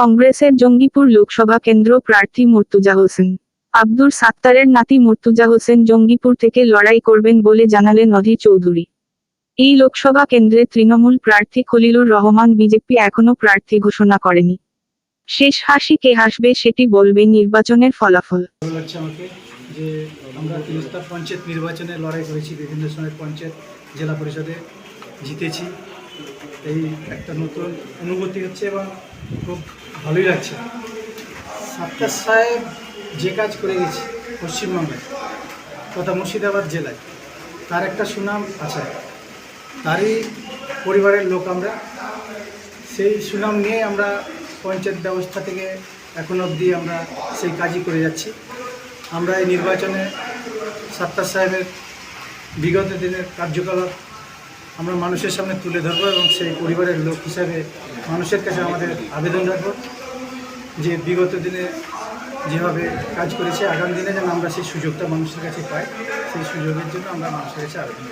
কংগ্রেসের জঙ্গিপুর লোকসভা কেন্দ্র প্রার্থী মুর্তুজা হোসেন। আব্দুর সাত্তারের নাতি মুর্তুজা হোসেন জঙ্গিপুর থেকে লড়াই করবেন বলে জানালেন অধীর চৌধুরী। এই লোকসভা কেন্দ্রে তৃণমূল প্রার্থী খলিলুর রহমান বিজেপি এখনও প্রার্থী ঘোষণা করেনি। শেষ হাসি কে হাসবে সেটি বলবে নির্বাচনের ফলাফল। যে আমরা পঞ্চায়েত নির্বাচনে লড়াই করেছি, বিভিন্ন সময় পঞ্চায়েত, জেলা পরিষদে জিতেছি। এই একটা নতুন অনুভূতি হচ্ছে এবং খুব ভালোই লাগছে। সাত্তার সাহেব যে কাজ করে গেছে পশ্চিমবঙ্গে, তথা মুর্শিদাবাদ জেলায়, তার একটা সুনাম আছে। তারই পরিবারের লোক আমরা। সেই সুনাম নিয়ে আমরা পঞ্চায়েত ব্যবস্থা থেকে এখন অবধি আমরা সেই কাজই করে যাচ্ছি। আমরা এই নির্বাচনে সাত্তার সাহেবের বিগত দিনের কার্যকলাপ আমরা মানুষের সামনে তুলে ধরবো এবং সেই পরিবারের লোক হিসাবে মানুষের কাছে আমাদের আবেদন রাখব যে বিগত দিনে যেভাবে কাজ করেছে, আগামী দিনে যেন আমরা সেই সুযোগটা মানুষের কাছে পাই, সেই সুযোগের জন্য আমরা মানুষের কাছে আবেদন